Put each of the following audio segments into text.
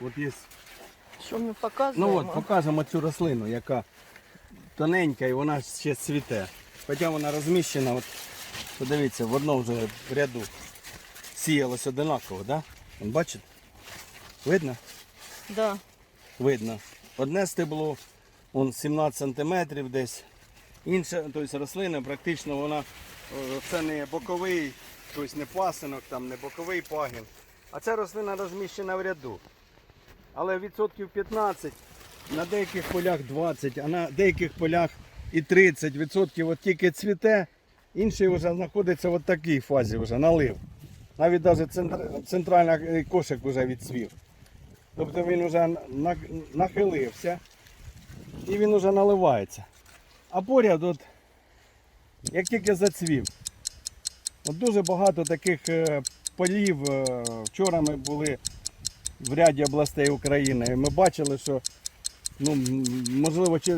От є. Що ми показуємо? Ну от, покажемо цю рослину, яка тоненька і вона ще цвіте. Хоча вона розміщена, от, подивіться, в одному вже ряду сіялось одинаково, да? Бачите? Видно? Да. Видно. Одне стебло, он 17 см десь. Інша, тобто рослина практично вона е, це не боковий, тобто не пасинок, там, не боковий пагін. А ця рослина розміщена в ряду. Але відсотків 15, на деяких полях 20, а на деяких полях і 30 відсотків от тільки цвіте, інший вже знаходиться в такій фазі вже, налив. Навіть навіть центральний кошик вже відцвів. Тобто він вже нахилився і він вже наливається. А поряд, от, як тільки зацвів, от дуже багато таких е, полів. е, Вчора ми були в ряді областей України. Ми бачили, що ну, можливо, е,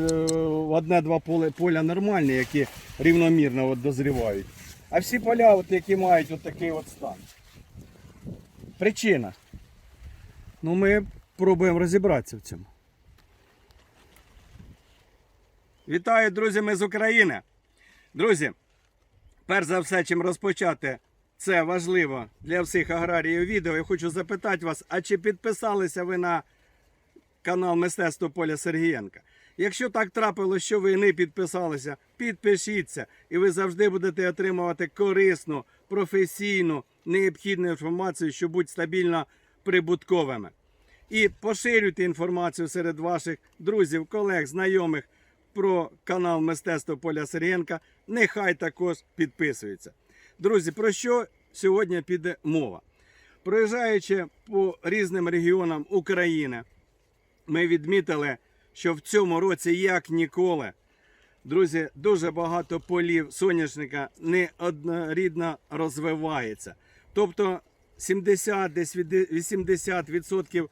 одне-два поля, нормальні, які рівномірно от, дозрівають. А всі поля, от, які мають от такий от стан. Причина. Ну, ми пробуємо розібратися в цьому. Вітаю, друзі, ми з України. Друзі, перш за все, чим розпочати, це важливо для всіх аграріїв відео. Я хочу запитати вас, а чи підписалися ви на канал Мистецтво Поля Сергієнка? Якщо так трапилось, що ви не підписалися, підпишіться, і ви завжди будете отримувати корисну, професійну, необхідну інформацію, щоб бути стабільно прибутковими. І поширюйте інформацію серед ваших друзів, колег, знайомих про канал Мистецтво Поля Сирієнка. Нехай також підписуються. Друзі, про що сьогодні піде мова? Проїжджаючи по різним регіонам України, ми відмітили, що в цьому році, як ніколи, друзі, дуже багато полів соняшника неоднорідно розвивається. Тобто 70-80%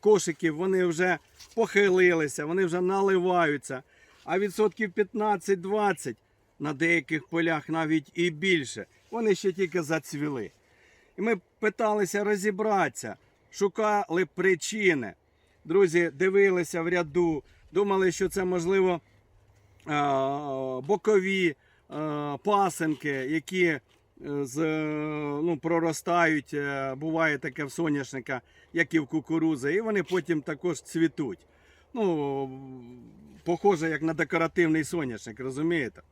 кошиків вони вже похилилися, вони вже наливаються. А відсотків 15-20 на деяких полях навіть і більше. Вони ще тільки зацвіли. І ми питалися розібратися, шукали причини. Друзі, дивилися в ряду, думали, що це можливо бокові пасенки, які е, з, е, ну, проростають, е, буває таке в соняшника, як і в кукурузи, і вони потім також цвітуть. Ну, похоже, як на декоративний соняшник, розумієте?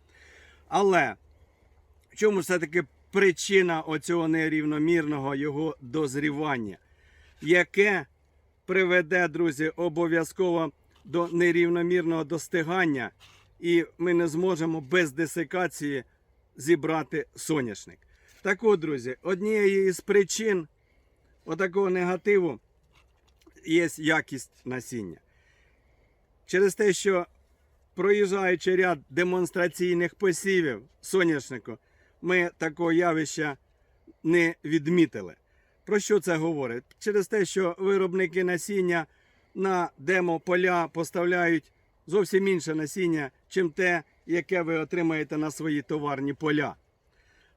Але чому все-таки причина оцього нерівномірного його дозрівання, яке приведе, друзі, обов'язково до нерівномірного достигання, і ми не зможемо без десикації зібрати соняшник. Так от, друзі, однією із причин отакого негативу є якість насіння. Через те, що проїжджаючи ряд демонстраційних посівів соняшнику, ми такого явища не відмітили. Про що це говорить? Через те, що виробники насіння на демо-поля поставляють зовсім інше насіння, чим те, яке ви отримаєте на свої товарні поля.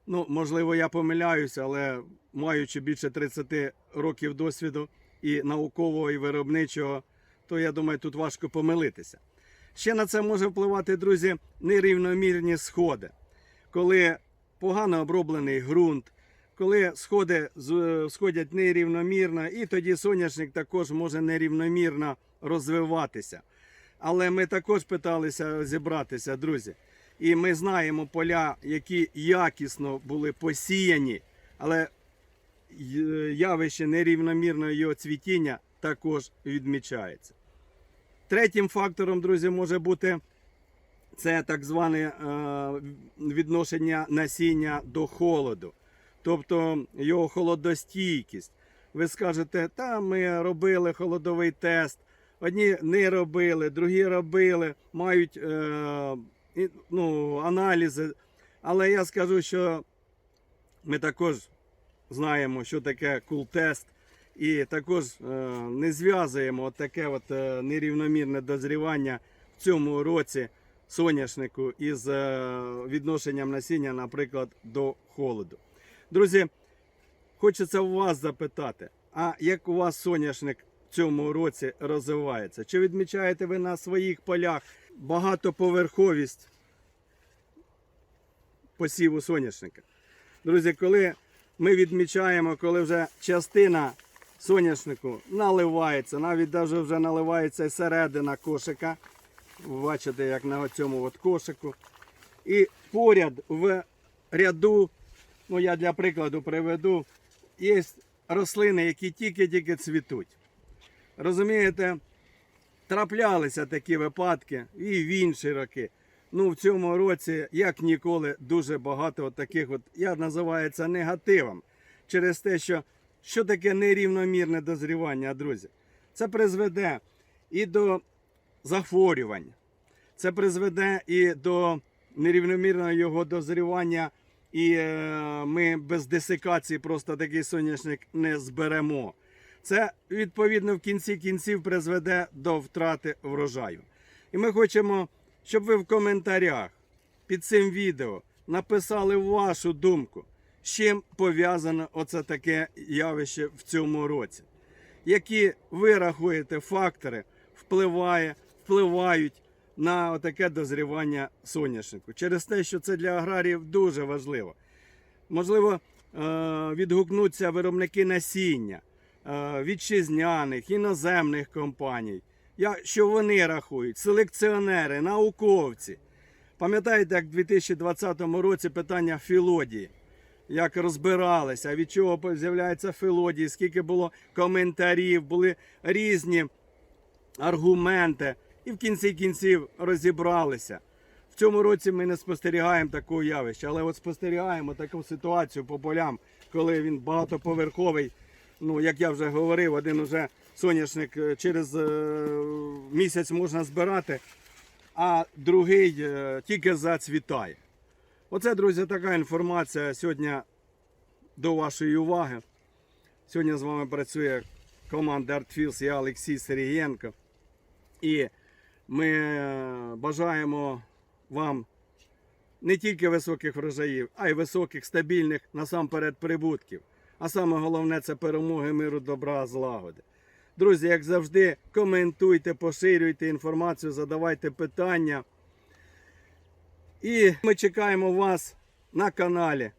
Ну, можливо, я помиляюся, але маючи більше 30 років досвіду і наукового, і виробничого, то я думаю, тут важко помилитися. Ще на це може впливати, друзі, нерівномірні сходи, коли погано оброблений ґрунт, коли сходи сходять нерівномірно, і тоді соняшник також може нерівномірно розвиватися. Але ми також питалися зібратися, друзі. І ми знаємо поля, які якісно були посіяні, але явище нерівномірного його цвітіння також відмічається. Третім фактором, друзі, може бути це так зване е, відношення насіння до холоду, тобто його холодостійкість. Ви скажете, та ми робили холодовий тест. Одні не робили, другі робили, мають е, ну, аналізи. Але я скажу, що ми також знаємо, що таке кул-тест, і також е, не зв'язуємо таке от, е, нерівномірне дозрівання в цьому році соняшнику із е, відношенням насіння, наприклад, до холоду. Друзі, хочеться у вас запитати, а як у вас соняшник в цьому році розвивається? Чи відмічаєте ви на своїх полях багатоповерховість посіву соняшника? Друзі, коли ми відмічаємо, коли вже частина соняшнику наливається, навіть навіть вже наливається і середина кошика. Бачите, як на цьому от кошику. І поряд в ряду, ну я для прикладу приведу, є рослини, які тільки-тільки цвітуть. Розумієте, траплялися такі випадки і в інші роки. Ну, в цьому році, як ніколи, дуже багато от таких, от, я називаю це негативом. Через те, що що таке нерівномірне дозрівання, друзі? Це призведе і до захворювань, це призведе і до нерівномірного його дозрівання, і е, ми без десикації просто такий соняшник не зберемо. Це відповідно в кінці кінців призведе до втрати врожаю. І ми хочемо, щоб ви в коментарях під цим відео написали вашу думку, чим пов'язано оце таке явище в цьому році. Які ви рахуєте фактори впливає, впливають на таке дозрівання соняшнику. Через те, що це для аграріїв дуже важливо. Можливо, е, відгукнуться виробники насіння е, вітчизняних, іноземних компаній. Що вони рахують? Селекціонери, науковці. Пам'ятаєте, як в 2020 році питання філодії? Як розбиралися, від чого з'являється філодії, скільки було коментарів, були різні аргументи, і в кінці кінців розібралися. В цьому році ми не спостерігаємо такого явища, але от спостерігаємо таку ситуацію по полям, коли він багатоповерховий. Ну, як я вже говорив, один уже соняшник е, через е, місяць можна збирати, а другий е, тільки зацвітає. Оце, друзі, така інформація сьогодні до вашої уваги. Сьогодні з вами працює команда ArtFields, я Олексій Сергієнко. І ми е, бажаємо вам не тільки високих врожаїв, а й високих, стабільних насамперед прибутків. А саме головне це перемоги миру, добра, злагоди. Друзі, як завжди, коментуйте, поширюйте інформацію, задавайте питання. І ми чекаємо вас на каналі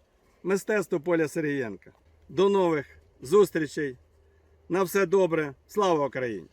Мистецтво Поля Сергієнка. До нових зустрічей. На все добре. Слава Україні!